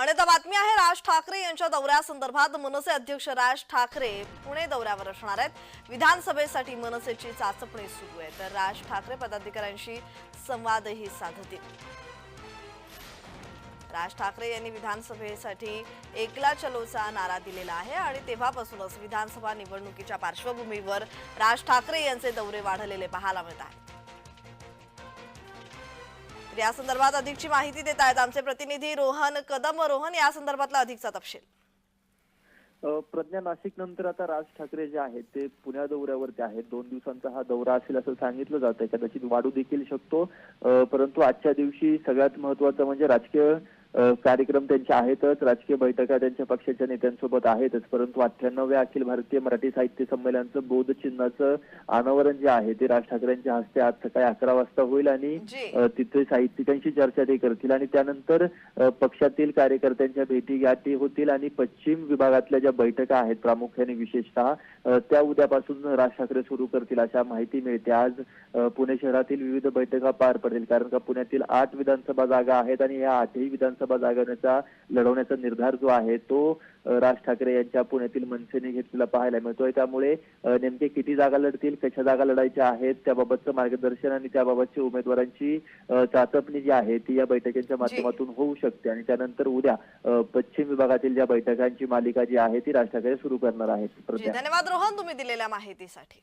आणि आता बातमी आहे राज ठाकरे यांच्या दौऱ्यासंदर्भात मनसे अध्यक्ष राज ठाकरे पुणे दौऱ्यावर असणार आहेत. विधानसभेसाठी मनसेची चाचपणी सुरू आहे. तर राज ठाकरे पदाधिकाऱ्यांशी संवादही साधतील. राज ठाकरे यांनी विधानसभेसाठी एकला चलोचा नारा दिलेला आहे आणि तेव्हापासूनच विधानसभा निवडणुकीच्या पार्श्वभूमीवर राज ठाकरे यांचे दौरे वाढलेले पाहायला मिळत आहेत. तर या संदर्भात अधिकची माहिती देत आहेत आमचे प्रतिनिधी रोहन कदम. रोहन या संदर्भातला अधिकचा तपशील. प्रज्ञा नाशिक नंतर आता राज ठाकरे जे आहेत ते पुण्या दौऱ्यावरती आहेत. दोन दिवसांचा हा दौरा असेल असं सांगितलं जातंय. कदाचित वाढू देखील शकतो. परंतु आजच्या दिवशी सगळ्यात महत्वाचं म्हणजे राजकीय कार्यक्रम त्यांचे आहेतच. राजकीय बैठका त्यांच्या पक्षाच्या नेत्यांसोबत आहेतच. परंतु अठ्ठ्याण्णव्या अखिल भारतीय मराठी साहित्य संमेलनाचं बौद्ध चिन्हाचं अनावरण जे आहे ते राज ठाकरेंच्या हस्ते आज सकाळी अकरा वाजता होईल आणि तिथे साहित्यिकांशी चर्चा ते करतील. आणि त्यानंतर पक्षातील कार्यकर्त्यांच्या भेटी गाठी होतील. आणि पश्चिम विभागातल्या ज्या बैठका आहेत प्रामुख्याने विशेषतः त्या उद्यापासून राज ठाकरे सुरू करतील अशा माहिती मिळते. आज पुणे शहरातील विविध बैठका पार पडतील कारण का पुण्यातील आठ विधानसभा जागा आहेत आणि या आठही विधानसभा जागांचा लढवण्याचा निर्धार जो आहे तो राज ठाकरे यांच्या पुण्यातील मनसेने घेतलेला पाहायला मिळतोय. त्यामुळे नेमके किती जागा लढतील कशा जागा लढायच्या आहेत त्याबाबतचं मार्गदर्शन आणि त्याबाबतची उमेदवारांची चाचपणी जी आहे ती या बैठकींच्या माध्यमातून होऊ शकते. आणि त्यानंतर उद्या पश्चिम विभागातील ज्या बैठकांची मालिका जी आहे ती राज ठाकरे सुरू करणार आहेत. धन्यवाद रोहन तुम्ही दिलेल्या माहितीसाठी.